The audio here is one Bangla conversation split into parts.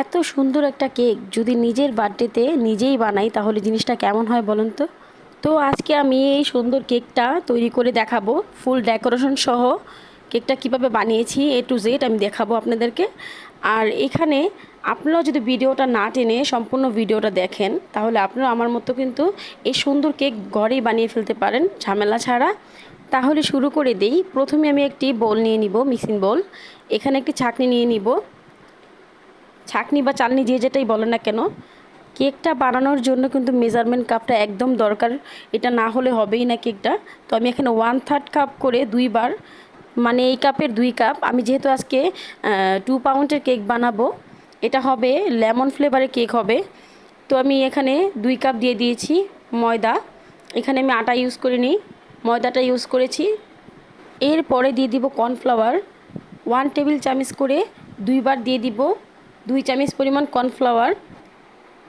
এত সুন্দর একটা কেক যদি নিজের বার্থডেতে নিজেই বানাই, তাহলে জিনিসটা কেমন হয় বলুন তো? তো আজকে আমি এই সুন্দর কেকটা তৈরি করে দেখাবো, ফুল ডেকোরেশন সহ। কেকটা কীভাবে বানিয়েছি এ টু জেড আমি দেখাবো আপনাদেরকে। আর এখানে আপনারাও যদি ভিডিওটা না টেনে সম্পূর্ণ ভিডিওটা দেখেন, তাহলে আপনারা আমার মতো কিন্তু এই সুন্দর কেক ঘরেই বানিয়ে ফেলতে পারেন, ঝামেলা ছাড়া। তাহলে শুরু করে দেই। প্রথমে আমি একটি বোল নিয়ে নিব, মিক্সিং বোল। এখানে একটি ছাকনি নিয়ে নিব। ছাকনি বা চালনি যে যেটাই বলে না কেন, কেকটা বানানোর জন্য কিন্তু মেজারমেন্ট কাপটা একদম দরকার। এটা না হলে হবেই না কেকটা। তো আমি এখানে ওয়ান থার্ড কাপ করে দুইবার মানে এই কাপের দুই কাপ আমি যেহেতু আজকে টু পাউন্ডের কেক বানাবো, এটা হবে লেমন ফ্লেভারের কেক হবে। তো আমি এখানে দুই কাপ দিয়ে দিয়েছি ময়দা। এখানে আমি আটা ইউজ করিনি ময়দাটা ইউজ করেছি। এরপরে দিয়ে দিব কর্নফ্লাওয়ার ওয়ান টেবিল চামচ করে দুইবার দিয়ে দিব দুই চামচ পরিমাণ কর্নফ্লাওয়ার।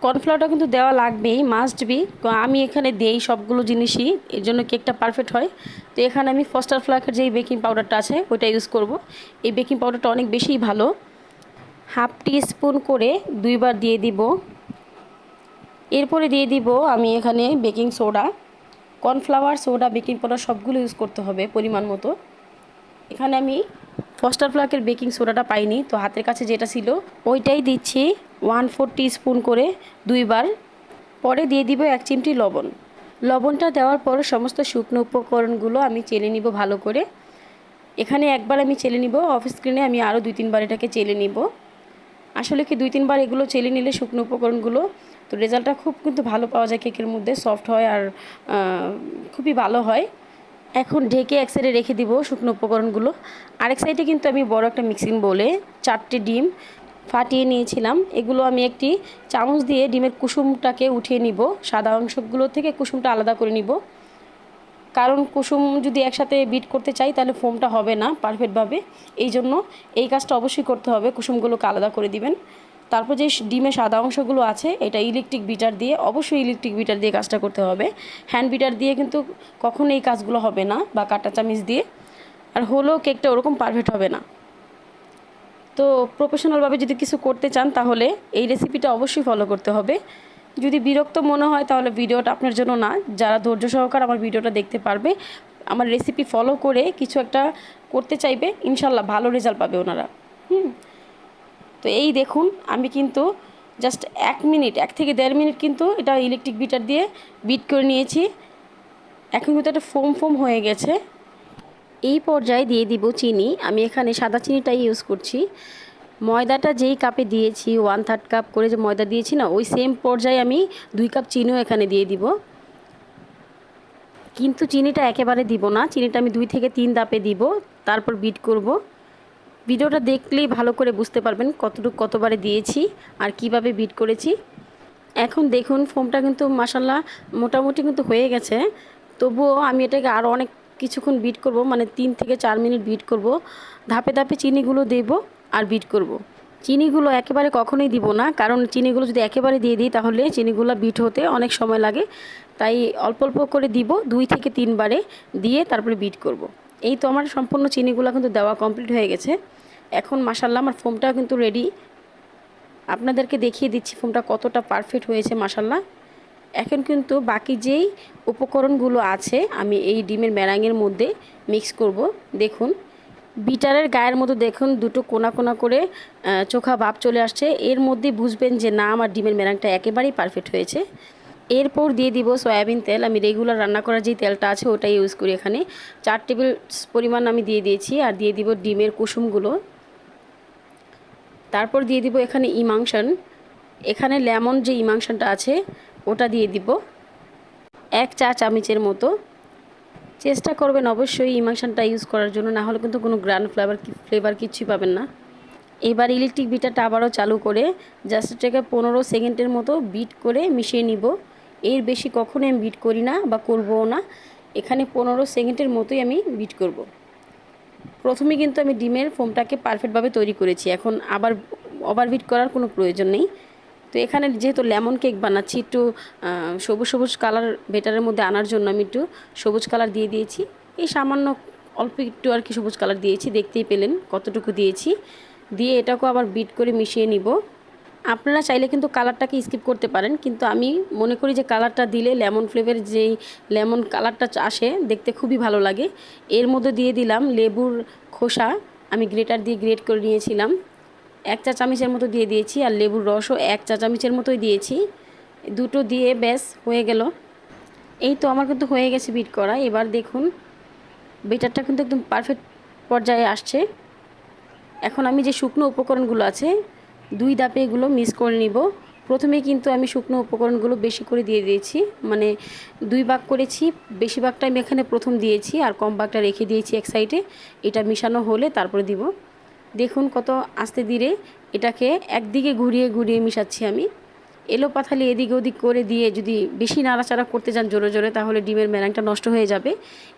কর্নফ্লাওয়ারটা কিন্তু দেওয়া লাগবেই মাস্ট বি আমি এখানে দেই সবগুলো জিনিসই, এর জন্য কেকটা পারফেক্ট হয়। তো এখানে আমি ফস্টার ফ্লাকের যেই বেকিং পাউডারটা আছে, ওইটা ইউজ করব। এই বেকিং পাউডারটা অনেক বেশিই ভালো। হাফ টি স্পুন করে দুইবার দিয়ে দিব। এরপরে দিয়ে দিব আমি এখানে baking soda cornflour soda baking powder সবগুলো ইউজ করতে হবে পরিমাণ মতো। এখানে আমি ফস্টার ফ্লাকের বেকিং সোডাটা পাইনি, তো হাতের কাছে যেটা ছিল ওইটাই দিচ্ছি ওয়ান ফোর স্পুন করে দুইবার। পরে দিয়ে দিব এক চিমটি লবণ। লবণটা দেওয়ার পর সমস্ত শুকনো উপকরণগুলো আমি চেলে নিব ভালো করে। এখানে একবার আমি চেলে নিব, অফ স্ক্রিনে আমি আরও দুই তিনবার এটাকে চেলে নিব। আসলে কি দুই তিনবার এগুলো চেলে নিলে শুকনো উপকরণগুলো, তো রেজাল্টটা খুব কিন্তু ভালো পাওয়া যায় কেকের মধ্যে, সফট হয় আর খুবই ভালো হয়। এখন ঢেকে এক সাইডে রেখে দিব শুকনো উপকরণগুলো। আরেক সাইডে কিন্তু আমি বড় একটা মিক্সিং বলে চারটে ডিম ফাটিয়ে নিয়েছিলাম। এগুলো আমি একটি চামচ দিয়ে ডিমের কুসুমটাকে উঠিয়ে নিব। সাদা অংশগুলো থেকে কুসুমটা আলাদা করে নিব। কারণ কুসুম যদি একসাথে বিট করতে চাই তাহলে ফোমটা হবে না পারফেক্টভাবে এই জন্য এই কাজটা অবশ্যই করতে হবে। কুসুমগুলোকে আলাদা করে দিবেন। তারপর যে ডিমে সাদা অংশগুলো আছে, এটা ইলেকট্রিক বিটার দিয়ে অবশ্যই ইলেকট্রিক বিটার দিয়ে কাজটা করতে হবে। হ্যান্ড বিটার দিয়ে কিন্তু কখনো এই কাজগুলো হবে না, বা কাটা চামিচ দিয়ে। আর হলেও কেকটা ওরকম পারফেক্ট হবে না। তো প্রফেশনালভাবে যদি কিছু করতে চান, তাহলে এই রেসিপিটা অবশ্যই ফলো করতে হবে। যদি বিরক্ত মনে হয়, তাহলে ভিডিওটা আপনার জন্য না। যারা ধৈর্য সহকার আমার ভিডিওটা দেখতে পারবে, আমার রেসিপি ফলো করে কিছু একটা করতে চাইবে, ইনশাল্লাহ ভালো রেজাল্ট পাবে ওনারা। হুম? তো এই দেখুন, আমি কিন্তু জাস্ট এক মিনিট এক থেকে দেড় মিনিট কিন্তু এটা ইলেকট্রিক বিটার দিয়ে বিট করে নিয়েছি। এখন কিন্তু একটা ফোম ফোম হয়ে গেছে। এই পর্যায়ে দিয়ে দিব চিনি। আমি এখানে সাদা চিনিটাই ইউজ করছি। ময়দাটা যেই কাপে দিয়েছি ওয়ান থার্ড কাপ করে যে ময়দা দিয়েছি না, ওই সেম পর্যায়ে আমি দুই কাপ চিনিও এখানে দিয়ে দিব। কিন্তু চিনিটা একেবারে দিব না। চিনিটা আমি দুই থেকে তিন দাপে দিব, তারপর বিট করব। ভিডিওটা দেখলেই ভালো করে বুঝতে পারবেন কতটুকু কতবারে দিয়েছি আর কীভাবে বিট করেছি এখন দেখুন ফোমটা কিন্তু মাসাল্লাহ মোটামুটি কিন্তু হয়ে গেছে তবুও আমি এটাকে আরও অনেক কিছুক্ষণ বিট করব মানে তিন থেকে চার মিনিট বিট করব ধাপে ধাপে চিনিগুলো দেব আর বিট করব। চিনিগুলো একেবারে কখনোই দিব না, কারণ চিনিগুলো যদি একেবারে দিয়ে দিই তাহলে চিনিগুলো বিট হতে অনেক সময় লাগে তাই অল্প অল্প করে দিব, দুই থেকে তিনবারে দিয়ে তারপরে বিট করব। এই তো আমার সম্পূর্ণ চিনিগুলো কিন্তু দেওয়া কমপ্লিট হয়ে গেছে। এখন মাসাল্লাহ আমার ফোমটাও কিন্তু রেডি আপনাদেরকে দেখিয়ে দিচ্ছি ফোমটা কতটা পারফেক্ট হয়েছে মাসাল্লাহ এখন কিন্তু বাকি যেই উপকরণগুলো আছে, আমি এই ডিমের ম্যারাঙের মধ্যে মিক্স করব। দেখুন, বিটারের গায়ের মতো দেখুন, দুটো কোনা কোনা করে চোখা ভাব চলে আসছে। এর মধ্যে বুঝবেন যে না, আমার ডিমের ম্যারাংটা একেবারেই পারফেক্ট হয়েছে। এরপর দিয়ে দিব সয়াবিন তেল। আমি রেগুলার রান্না করার যে তেলটা আছে ওটাই ইউজ করি এখানে। চার টেবিল পরিমাণ আমি দিয়ে দিয়েছি আর দিয়ে দিব ডিমের কুসুমগুলো। তারপর দিয়ে দিব এখানে ইমাংশন। এখানে লেমন যে ইমাংশনটা আছে, ওটা দিয়ে দিব। এক চা চামচের মতো। চেষ্টা করবেন অবশ্যই ইমাংশনটা ইউজ করার জন্য, না হলে কিন্তু কোনো গ্রান্ড ফ্লেভার ফ্লেভার কিছুই পাবেন না। এবার ইলেকট্রিক বিটারটা আবারও চালু করে জাস্ট এটাকে পনেরো সেকেন্ডের মতো বিট করে মিশিয়ে নিব। এর বেশি কখনোই আমি বিট করি না বা করবও না। এখানে পনেরো সেকেন্ডের মতোই আমি বিট করব। প্রথমে কিন্তু আমি ডিমের ফোমটাকে পারফেক্টভাবে তৈরি করেছি। এখন আবার ওভার বিট করার কোনো প্রয়োজন নেই। তো এখানে যেহেতু লেমন কেক বানাচ্ছি, একটু সবুজ সবুজ কালার বেটারের মধ্যে আনার জন্য আমি একটু সবুজ কালার দিয়ে দিয়েছি। এই সামান্য অল্প একটু আর কি সবুজ কালার দিয়েছি, দেখতেই পেলেন কতটুকু দিয়েছি। দিয়ে এটাকেও আবার বিট করে মিশিয়ে নিব। আপনারা চাইলে কিন্তু কালারটাকে স্কিপ করতে পারেন, কিন্তু আমি মনে করি যে কালারটা দিলে লেমন ফ্লেভার যেই লেমন কালারটা আসে দেখতে খুবই ভালো লাগে। এর মধ্যে দিয়ে দিলাম লেবুর খোসা, আমি গ্রেটার দিয়ে গ্রেট করে নিয়েছিলাম। এক চা চামচের মতো দিয়ে দিয়েছি আর লেবুর রসও এক চা চামচের মতোই দিয়েছি। দুটো দিয়ে ব্যাস, হয়ে গেল। এই তো আমার কিন্তু হয়ে গেছে বিট করা। এবার দেখুন, বেটারটা কিন্তু একদম পারফেক্ট পর্যায়ে আসছে। এখন আমি যে শুকনো উপকরণগুলো আছে দুই দাপে এগুলো মিক্স করে নিব। প্রথমে কিন্তু আমি শুকনো উপকরণগুলো বেশি করে দিয়ে দিয়েছি। মানে দুই ভাগ করেছি বেশি ভাগটা আমি এখানে প্রথম দিয়েছি আর কম ভাগটা রেখে দিয়েছি এক সাইডে এটা মিশানো হলে তারপরে দিব। দেখুন কত আস্তে ধীরে এটাকে একদিকে ঘুরিয়ে ঘুরিয়ে মিশাচ্ছি আমি। এলো পাথালি এদিক ওদিক করে দিয়ে যদি বেশি নাড়াচাড়া করতে যান জোরে জোরে, তাহলে ডিমের মেলাংটা নষ্ট হয়ে যাবে।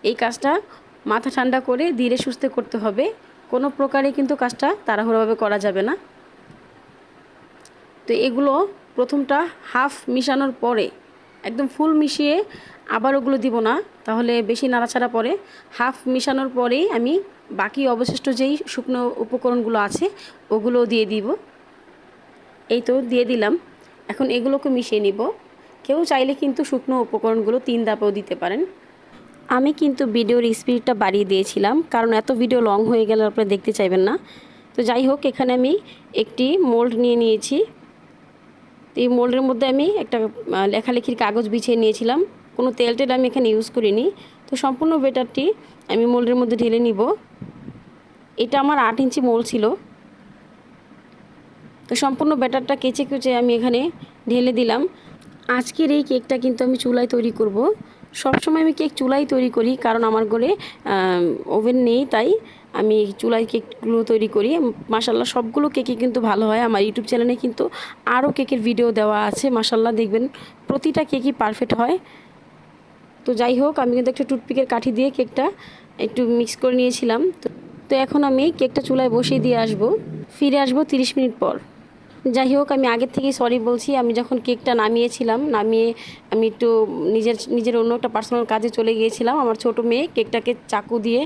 এই কাজটা মাথা ঠান্ডা করে ধীরে সুস্থে করতে হবে। কোনো প্রকারে কিন্তু কাজটা তাড়াহুড়োভাবে করা যাবে না। তো এগুলো প্রথমটা হাফ মিশানোর পরে একদম ফুল মিশিয়ে আবার ওগুলো দিব না, তাহলে বেশি নাড়াচাড়া পরে হাফ মিশানোর পরেই আমি বাকি অবশিষ্ট যেই শুকনো উপকরণগুলো আছে ওগুলো দিয়ে দিব। এই তো দিয়ে দিলাম। এখন এগুলোকে মিশিয়ে নিব। কেউ চাইলে কিন্তু শুকনো উপকরণগুলো তিন দাপেও দিতে পারেন। আমি কিন্তু ভিডিওর স্পিডটা বাড়িয়ে দিয়েছিলাম, কারণ এত ভিডিও লং হয়ে গেলে আপনারা দেখতে চাইবেন না। তো যাই হোক, এখানে আমি একটি মোল্ড নিয়ে নিয়েছি। তো এই মোল্ডের মধ্যে আমি একটা লেখালেখির কাগজ বিছিয়ে নিয়েছিলাম। কোনো তেল টেল আমি এখানে ইউজ করিনি। তো সম্পূর্ণ বেটারটি আমি মোল্ডের মধ্যে ঢেলে নিব। এটা আমার আট ইঞ্চি মোল ছিল। তো সম্পূর্ণ ব্যাটারটা কেচে কেচে আমি এখানে ঢেলে দিলাম। আজকের এই কেকটা কিন্তু আমি চুলায় তৈরি করব। সবসময় আমি কেক চুলাই তৈরি করি, কারণ আমার ঘরে ওভেন নেই, তাই আমি চুলায় কেকগুলো তৈরি করি। মাসাল্লাহ সবগুলো কেকই কিন্তু ভালো হয়। আমার ইউটিউব চ্যানেলে কিন্তু আরও কেকের ভিডিও দেওয়া আছে। মাসাল্লাহ দেখবেন প্রতিটা কেকই পারফেক্ট হয়। তো যাই হোক, আমি কিন্তু একটা টুথপিকের কাঠি দিয়ে কেকটা একটু মিক্স করে নিয়েছিলাম। তো তো এখন আমি কেকটা চুলায় বসিয়ে দিয়ে আসব। ফিরে আসব তিরিশ মিনিট পর। যাই হোক, আমি আগের থেকেই সরি বলছি। আমি যখন কেকটা নামিয়েছিলাম, নামিয়ে আমি একটু নিজের নিজের অন্য একটা পার্সোনাল কাজে চলে গিয়েছিলাম। আমার ছোট মেয়ে কেকটাকে চাকু দিয়ে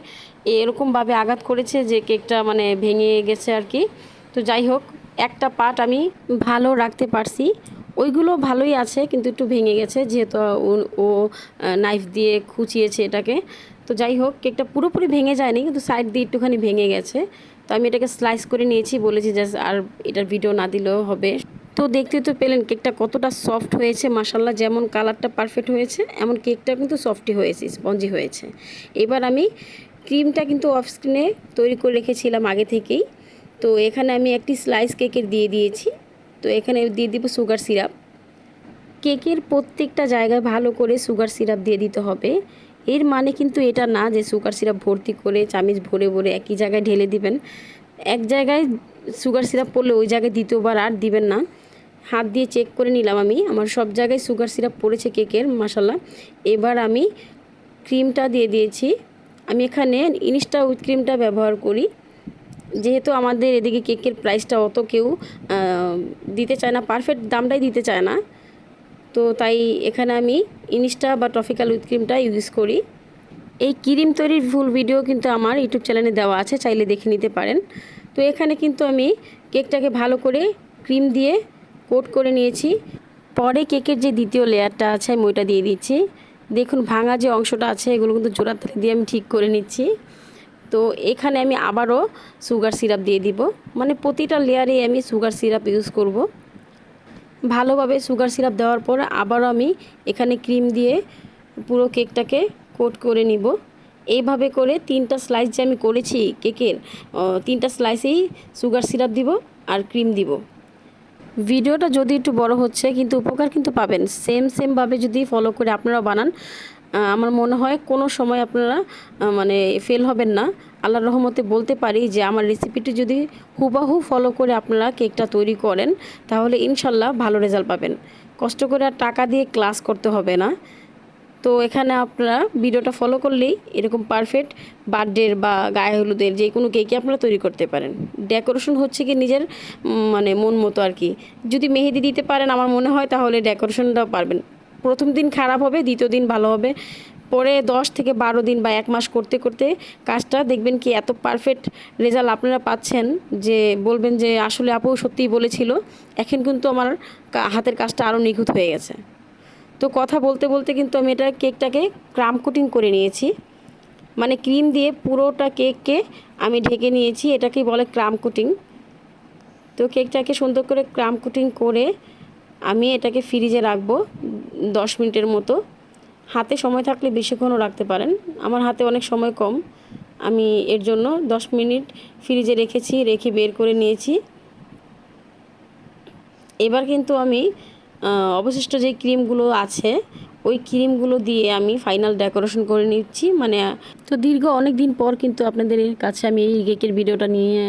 এরকমভাবে আঘাত করেছে যে কেকটা মানে ভেঙে গেছে আর কি। তো যাই হোক, একটা পার্ট আমি ভালো রাখতে পারছি। ওইগুলো ভালোই আছে, কিন্তু একটু ভেঙে গেছে, যেহেতু ও নাইফ দিয়ে খুঁচিয়েছে এটাকে। তো যাই হোক, কেকটা পুরোপুরি ভেঙে যায়নি, কিন্তু সাইড দিয়ে একটুখানি ভেঙে গেছে। তো আমি এটাকে স্লাইস করে নিয়েছি, বলেছি জাস্ট আর এটার ভিডিও না দিলেও হবে। তো দেখতে তো পেলেন কেকটা কতটা সফট হয়েছে মাসাল্লাহ যেমন কালারটা পারফেক্ট হয়েছে, এমন কেকটা কিন্তু সফটই হয়েছে স্পঞ্জি হয়েছে। এবার আমি ক্রিমটা কিন্তু অফ স্ক্রিনে তৈরি করে রেখেছিলাম আগে থেকেই। তো এখানে আমি একটি স্লাইস কেকের দিয়ে দিয়েছি। তো এখানে দিয়ে দিব সুগার সিরাপ কেকের প্রত্যেকটা জায়গায় ভালো করে সুগার সিরাপ দিয়ে দিতে হবে। এর মানে কিন্তু এটা না যে সুগার সিরাপ ভর্তি করে চামিচ ভরে ভরে একই জায়গায় ঢেলে দিবেন। এক জায়গায় সুগার সিরাপ পড়লে ওই জায়গায় দ্বিতীয়বার আর দিবেন না। হাত দিয়ে চেক করে নিলাম আমি। আমার সব জায়গায় সুগার সিরাপ পড়েছে কেকের মশালা এবার আমি ক্রিমটা দিয়ে দিয়েছি। আমি এখানে ইনস্টা উইথ ক্রিমটা ব্যবহার করি। যেহেতু আমাদের এদিকে কেকের প্রাইসটা অত কেউ দিতে চায় না পারফেক্ট দামটাই দিতে চায় না। তো তাই এখানে আমি ইনস্টা বা টফিক্যাল উইথ ক্রিমটা ইউজ করি। এই ক্রিম তৈরির ফুল ভিডিও কিন্তু আমার ইউটিউব চ্যানেলে দেওয়া আছে, চাইলে দেখে নিতে পারেন। তো এখানে কিন্তু আমি কেকটাকে ভালো করে ক্রিম দিয়ে কোট করে নিয়েছি। পরে কেকের যে দ্বিতীয় লেয়ারটা আছে, আমি ওইটা দিয়ে দিচ্ছি। দেখুন, ভাঙা যে অংশটা আছে, এগুলো কিন্তু জোড়া তালে দিয়ে আমি ঠিক করে নিচ্ছি। তো এখানে আমি আবারও সুগার সিরাপ দিয়ে দিব। মানে প্রতিটা লেয়ারে আমি সুগার সিরাপ ইউজ করব। ভালোভাবে সুগার সিরাপ দেওয়ার পর আবারও আমি এখানে ক্রিম দিয়ে পুরো কেকটাকে কোট করে নিব। এইভাবে করে তিনটা স্লাইস যে আমি করেছি কেকের তিনটা স্লাইসেই সুগার সিরাপ দিব আর ক্রিম দিব। ভিডিওটা যদি একটু বড় হচ্ছে কিন্তু উপকার কিন্তু পাবেন। সেম সেমভাবে যদি ফলো করে আপনারা বানান আমার মনে হয় কোনো সময় আপনারা মানে ফেল হবেন না। আল্লাহর রহমতে বলতে পারি যে আমার রেসিপিটি যদি হুবাহু ফলো করে আপনারা কেকটা তৈরি করেন, তাহলে ইনশাল্লাহ ভালো রেজাল্ট পাবেন। কষ্ট করে আর টাকা দিয়ে ক্লাস করতে হবে না। তো এখানে আপনারা ভিডিওটা ফলো করলেই এরকম পারফেক্ট বার্থডের বা গায়ে হলুদের যে কোনো কেকই আপনারা তৈরি করতে পারেন। ডেকোরেশন হচ্ছে কি নিজের মানে মন মতো আর কি। যদি মেহেদি দিতে পারেন, আমার মনে হয় তাহলে ডেকোরেশনটাও পারবেন। প্রথম দিন খারাপ হবে, দ্বিতীয় দিন ভালো হবে। পরে দশ থেকে বারো দিন বা এক মাস করতে করতে কাজটা দেখবেন কি এত পারফেক্ট রেজাল্ট আপনারা পাচ্ছেন যে বলবেন যে আসলে আপু সত্যিই বলেছিল। এখন কিন্তু আমার হাতের কাজটা আরও নিখুঁত হয়ে গেছে। তো কথা বলতে বলতে কিন্তু আমি এটা কেকটাকে ক্রাম কোটিং করে নিয়েছি। মানে ক্রিম দিয়ে পুরোটা কেককে আমি ঢেকে নিয়েছি, এটাকেই বলে ক্রাম কোটিং। তো কেকটাকে সুন্দর করে ক্রাম কোটিং করে আমি এটাকে ফ্রিজে রাখব দশ মিনিটের মতো। হাতে সময় থাকলে বেশিক্ষণও রাখতে পারেন। আমার হাতে অনেক সময় কম। আমি এর জন্য দশ মিনিট ফ্রিজে রেখেছি, রেখে বের করে নিয়েছি। এবার কিন্তু আমি অবশিষ্ট যে ক্রিমগুলো আছে ওই ক্রিমগুলো দিয়ে আমি ফাইনাল ডেকোরেশন করে নিচ্ছি। মানে তো দীর্ঘ অনেক দিন পর কিন্তু আপনাদের কাছে আমি এই কেকের ভিডিওটা নিয়ে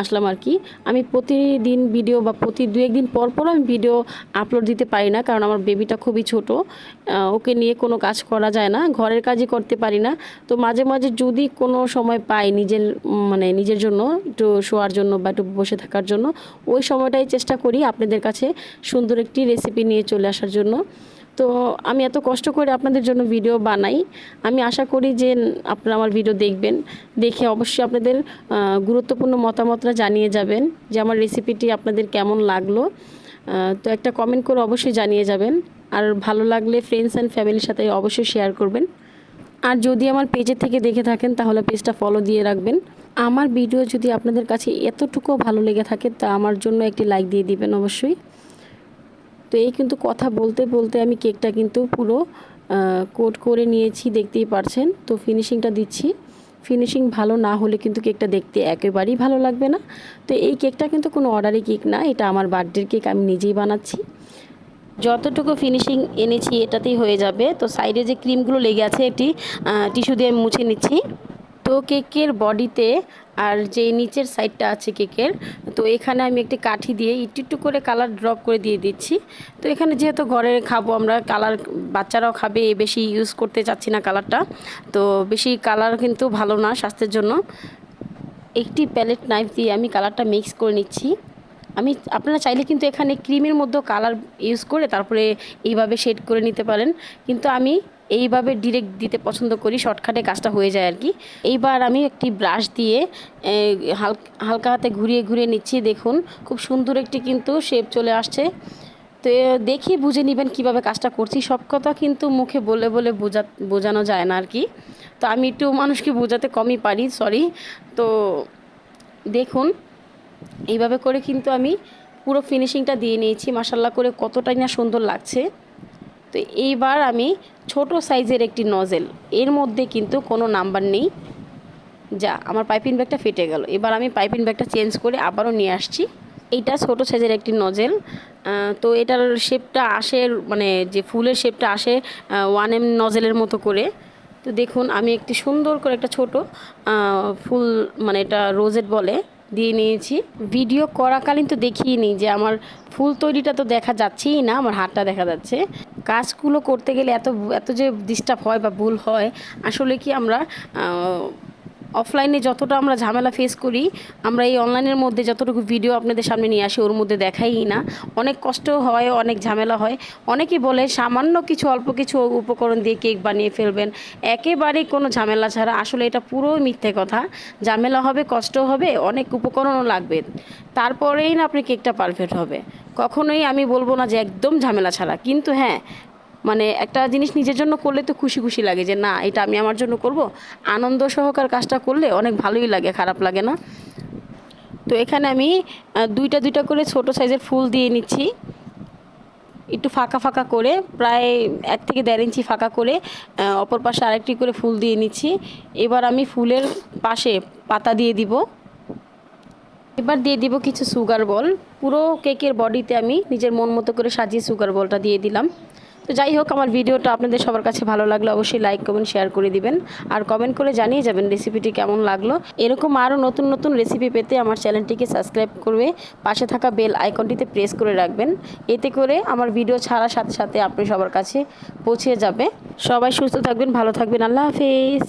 আসলাম আর কি। আমি প্রতিদিন ভিডিও বা প্রতি দু একদিন পর পর আমি ভিডিও আপলোড দিতে পারি না, কারণ আমার বেবিটা খুবই ছোট। ওকে নিয়ে কোনো কাজ করা যায় না, ঘরের কাজই করতে পারি না। তো মাঝে মাঝে যদি কোনো সময় পাই নিজের মানে নিজের জন্য, একটু শোয়ার জন্য বা একটু বসে থাকার জন্য, ওই সময়টাই চেষ্টা করি আপনাদের কাছে সুন্দর একটি রেসিপি নিয়ে চলে আসার জন্য। তো আমি এত কষ্ট করে আপনাদের জন্য ভিডিও বানাই। আমি আশা করি যে আপনারা আমার ভিডিও দেখবেন। দেখে অবশ্যই আপনাদের গুরুত্বপূর্ণ মতামতটা জানিয়ে যাবেন যে আমার রেসিপিটি আপনাদের কেমন লাগল। তো একটা কমেন্ট করে অবশ্যই জানিয়ে যাবেন। আর ভালো লাগলে ফ্রেন্ডস অ্যান্ড ফ্যামিলির সাথে অবশ্যই শেয়ার করবেন। আর যদি আমার পেজের থেকে দেখে থাকেন, তাহলে পেজটা ফলো দিয়ে রাখবেন। আমার ভিডিও যদি আপনাদের কাছে এতটুকুও ভালো লেগে থাকে, তা আমার জন্য একটি লাইক দিয়ে দিবেন অবশ্যই। তো এই কিন্তু কথা বলতে বলতে আমি কেকটা কিন্তু পুরো কোট করে নিয়েছি, দেখতেই পারছেন। তো ফিনিশিংটা দিচ্ছি। ফিনিশিং ভালো না হলে কিন্তু কেকটা দেখতে একেবারেই ভালো লাগবে না। তো এই কেকটা কিন্তু কোনো অর্ডারি কেক না, এটা আমার বার্থডের কেক, আমি নিজেই বানাচ্ছি। যতটুকু ফিনিশিং এনেছি, এটাতেই হয়ে যাবে। তো সাইডে যে ক্রিমগুলো লেগে আছে, এটি টিস্যু দিয়ে আমি মুছে নিচ্ছি। তো কেকের বডিতে আর যে নিচের সাইডটা আছে কেকের, তো এখানে আমি একটি কাঠি দিয়ে একটু একটু করে কালার ড্রপ করে দিয়ে দিচ্ছি। তো এখানে যেহেতু ঘরে খাব আমরা, কালার বাচ্চারাও খাবে বেশি ইউজ করতে চাচ্ছি না কালারটা। তো বেশি কালার কিন্তু ভালো না স্বাস্থ্যের জন্য। একটি প্যালেট নাইফ দিয়ে আমি কালারটা মিক্স করে নিচ্ছি। আমি, আপনারা চাইলে কিন্তু এখানে ক্রিমের মধ্যেও কালার ইউজ করে তারপরে এইভাবে শেড করে নিতে পারেন। কিন্তু আমি এইভাবে ডিরেক্ট দিতে পছন্দ করি শর্টকাটে কাজটা হয়ে যায় আর কি। এইবার আমি একটি ব্রাশ দিয়ে হালকা হাতে ঘুরিয়ে ঘুরিয়ে নিচ্ছি, দেখুন, খুব সুন্দর একটি কিন্তু শেপ চলে আসছে। তো দেখে বুঝে নেবেন কীভাবে কাজটা করছি, সব কথা কিন্তু মুখে বলে বলে বোঝা, বোঝানো যায় না আর কি। তো আমি একটু মানুষকে বোঝাতে কমই পারি সরি তো, দেখুন, এইভাবে করে কিন্তু আমি পুরো ফিনিশিংটা দিয়ে নিয়েছি মাসাল্লাহ করে কতটাই না সুন্দর লাগছে। তো এইবার আমি ছোট সাইজের একটি নজেল। এর মধ্যে কিন্তু কোনো নাম্বার নেই। যা, আমার পাইপিং ব্যাগটা ফেটে গেল। এবার আমি পাইপিং ব্যাগটা চেঞ্জ করে আবারও নিয়ে আসছি। এইটা ছোট সাইজের একটি নজেল। তো এটার শেপটা আসে মানে যে ফুলের শেপটা আসে ওয়ান এম নজেলের মতো করে। তো দেখুন, আমি একটি সুন্দর করে একটা ছোট ফুল মানে এটা রোজেট বলে। দিয়ে নিয়েছি। ভিডিও করাকালীন তো দেখিয়ে নিই যে আমার ফুল তৈরিটা তো দেখা যাচ্ছেই না, আমার হাতটা দেখা যাচ্ছে। কাজগুলো করতে গেলে এত এত যে ডিস্টার্ব হয় বা ভুল হয়, আসলে কি আমরা অফলাইনে যতটা আমরা ঝামেলা ফেস করি, আমরা এই অনলাইনের মধ্যে যতটুকু ভিডিও আপনাদের সামনে নিয়ে আসি, ওর মধ্যে দেখাই না। অনেক কষ্ট হয়, অনেক ঝামেলা হয়। অনেকেই বলে সামান্য কিছু, অল্প কিছু উপকরণ দিয়ে কেক বানিয়ে ফেলবেন। একেবারেই কোনো ঝামেলা ছাড়া। আসলে এটা পুরোই মিথ্যে কথা। ঝামেলা হবে, কষ্ট হবে, অনেক উপকরণও লাগবে। তারপরেই না আপনি কেকটা পারফেক্ট হবে। কখনোই আমি বলব না যে একদম ঝামেলা ছাড়া। কিন্তু হ্যাঁ মানে একটা জিনিস নিজের জন্য করলে তো খুশি খুশি লাগে যে, না, এটা আমি আমার জন্য করব। আনন্দ সহকার কাজটা করলে অনেক ভালোই লাগে, খারাপ লাগে না। তো এখানে আমি দুইটা দুইটা করে ছোট সাইজের ফুল দিয়ে নিচ্ছি। একটু ফাঁকা ফাঁকা করে, প্রায় এক থেকে দেড় ইঞ্চি ফাঁকা করে অপর পাশে আরেকটি করে ফুল দিয়ে নিচ্ছি। এবার আমি ফুলের পাশে পাতা দিয়ে দিব। এবার দিয়ে দিব কিছু সুগার বল পুরো কেকের বডিতে আমি নিজের মন মতো করে সাজিয়ে সুগার বলটা দিয়ে দিলাম। তো যাই হোক, আমার ভিডিওটা আপনাদের সবার কাছে ভালো লাগল অবশ্যই লাইক কমেন্ট শেয়ার করে দিবেন। আর কমেন্ট করে জানিয়ে যাবেন রেসিপিটি কেমন লাগল। এরকম আরও নতুন নতুন রেসিপি পেতে আমার চ্যানেলটিকে সাবস্ক্রাইব করবে পাশে থাকা বেল আইকনটিতে প্রেস করে রাখবেন। এতে করে আমার ভিডিও ছাড়ার সাথে সাথে আপনি সবার কাছে পৌঁছে যাবে। সবাই সুস্থ থাকবেন, ভালো থাকবেন। আল্লাহ হাফেজ।